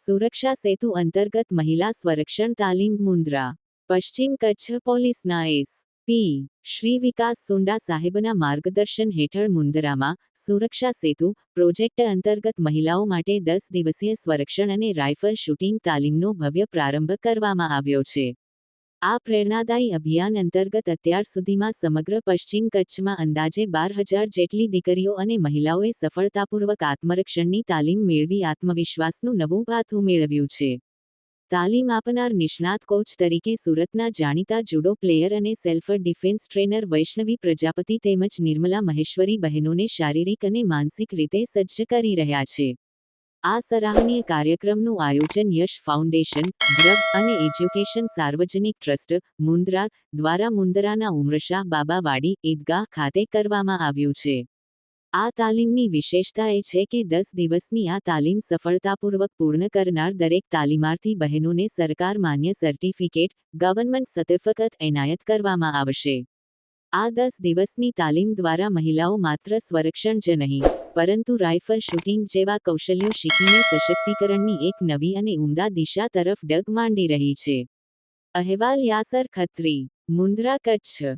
સુરક્ષા સેતુ અંતર્ગત મહિલા સ્વરક્ષણ તાલીમ મુન્દ્રા પશ્ચિમ કચ્છ પોલીસના એસ. પી. શ્રી વિકાસ સુંડા સાહેબના માર્ગદર્શન હેઠળ મુન્દ્રામાં સુરક્ષા સેતુ પ્રોજેક્ટ અંતર્ગત મહિલાઓ માટે દસ દિવસીય સ્વરક્ષણ અને રાઇફલ શૂટિંગ તાલીમનો ભવ્ય પ્રારંભ કરવામાં આવ્યો છે. આ પ્રેરણાદાયી અભિયાન અંતર્ગત અત્યાર સુધીમાં સમગ્ર પશ્ચિમ કચ્છમાં અંદાજે બાર હજાર જેટલી દીકરીઓ અને મહિલાઓએ સફળતાપૂર્વક આત્મરક્ષણની તાલીમ મેળવી આત્મવિશ્વાસનું નવું પાથું મેળવ્યું છે. તાલીમ આપનાર નિષ્ણાત કોચ તરીકે સુરતના જાણીતા જુડો પ્લેયર અને self defence trainer Vaishnavi Prajapati તેમજ નિર્મલા મહેશ્વરી બહેનોને શારીરિક અને માનસિક રીતે સજ્જ કરી રહ્યા છે. આ સરાહનીય કાર્યક્રમનું આયોજન યશ ફાઉન્ડેશન દ્રવ અને એજ્યુકેશન સાર્વજનિક ટ્રસ્ટ મુન્દ્રા દ્વારા મુન્દ્રાના ઉમરશાહ બાબાવાડી ઈદગાહ ખાતે કરવામાં આવ્યું છે. આ તાલીમની વિશેષતા એ છે કે દસ દિવસની આ તાલીમ સફળતાપૂર્વક પૂર્ણ કરનાર દરેક તાલીમાર્થી બહેનોને સરકાર માન્ય સર્ટિફિકેટ ગવર્મેન્ટ સર્ટિફિકેટ એનાયત કરવામાં આવશે. આ દસ દિવસની તાલીમ દ્વારા મહિલાઓ માત્ર સ્વરક્ષણ જ નહીં, પરંતુ રાઇફલ શૂટિંગ જેવા કૌશલ્યો શીખીને સશક્તિકરણની એક નવી અને ઉમદા દિશા તરફ ડગ માંડી રહી છે. અહેવાલ યાસર ખત્રી, મુન્દ્રા કચ્છ.